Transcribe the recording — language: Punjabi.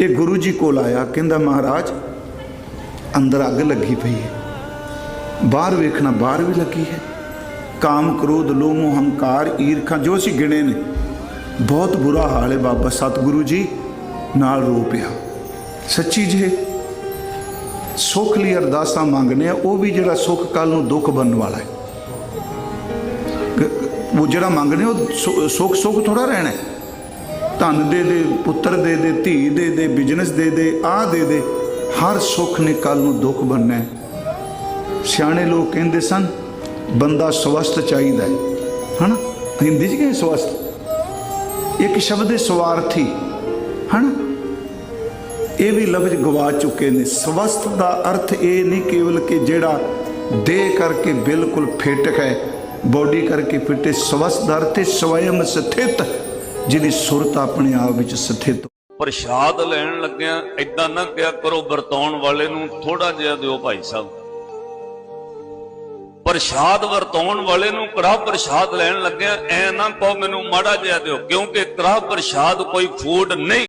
ਇਹ ਗੁਰੂ ਜੀ ਕੋਲ ਆਇਆ, ਕਹਿੰਦਾ, ਮਹਾਰਾਜ, ਅੰਦਰ ਅੱਗ ਲੱਗੀ ਪਈ ਹੈ। ਬਾਹਰ ਵੇਖਣਾ, ਬਾਹਰ ਵੀ ਲੱਗੀ ਹੈ। ਕਾਮ, ਕ੍ਰੋਧ, ਲੋਭ, ਮੋਹ, ਹੰਕਾਰ, ਈਰਖਾ ਜੋ ਅਸੀਂ ਗਿਣੇ ਨੇ, ਬਹੁਤ ਬੁਰਾ ਹਾਲ ਹੈ ਬਾਬਾ ਸਤਿਗੁਰੂ ਜੀ ਨਾਲ ਰੋ ਪਿਆ। ਸੱਚੀ ਜੇ ਸੁੱਖ ਲਈ ਅਰਦਾਸਾਂ ਮੰਗਨੇ ਆ ਉਹ ਵੀ ਜਿਹੜਾ ਸੁੱਖ ਕੱਲ ਨੂੰ ਦੁੱਖ ਬਣਨ ਵਾਲਾ ਹੈ। ਉਹ ਜਿਹੜਾ ਮੰਗਨੇ ਉਹ ਸੁੱਖ ਸੁੱਖ ਥੋੜਾ ਰਹਿਣਾ ਹੈ। ਧਨ ਦੇ ਦੇ, ਪੁੱਤਰ ਦੇ ਦੇ, ਧੀ ਦੇ ਦੇ ਬਿਜ਼ਨਸ ਦੇ ਦੇ ਆ ਦੇ ਦੇ, ਹਰ ਸੁੱਖ ਨੇ ਕੱਲ ਨੂੰ ਦੁੱਖ ਬਣਨਾ ਹੈ ਸਿਆਣੇ ਲੋਕ ਕਹਿੰਦੇ ਸਨ, ਬੰਦਾ ਸਵਸਥ ਚਾਹੀਦਾ ਹੈ। ਹਨਾ? ਹਿੰਦੀ ਚ ਕਹਿੰਦੇ ਸਵਸਥ? ਇੱਕ ਸ਼ਬਦ ਹੈ ਸਵਾਰਥੀ। ਹਨਾ? ਇਹ ਵੀ ਲਫ਼ਜ਼ ਗਵਾ ਚੁੱਕੇ ਨੇ। ਸਵਸਥ ਦਾ ਅਰਥ ਇਹ ਨਹੀਂ ਕੇਵਲ ਕਿ ਜਿਹੜਾ ਦੇਹ ਕਰਕੇ ਬਿਲਕੁਲ ਫਿੱਟ ਹੈ ਬੋਡੀ ਕਰਕੇ ਫਿੱਟ ਸਵਸਥ ਦਾ ਅਰਥ ਸਵੈਮ ਸਥਿਤ ਜਿਹਦੀ ਸੁਰਤ ਆਪਣੇ ਆਪ ਵਿੱਚ ਸਥਿਤ ਪ੍ਰਸ਼ਾਦ ਲੈਣ ਲੱਗਿਆ ਐਦਾਂ ਨਾ ਕਿਹਾ ਕਰੋ ਵਰਤਾਉਣ ਵਾਲੇ ਨੂੰ ਥੋੜਾ ਜਿਹਾ ਦਿਓ ਭਾਈ ਸਾਹਿਬ। ਪ੍ਰਸ਼ਾਦ ਵਰਤਾਉਣ ਵਾਲੇ ਨੂੰ ਕੜਾ ਪ੍ਰਸ਼ਾਦ ਲੈਣ ਲੱਗਿਆ ਐ ਨਾ ਕਹੋ ਮੈਨੂੰ ਮਾੜਾ ਜਿਹਾ ਦਿਓ, ਕਿਉਂਕਿ ਕੜਾ ਪ੍ਰਸ਼ਾਦ ਕੋਈ ਫੂਡ ਨਹੀਂ।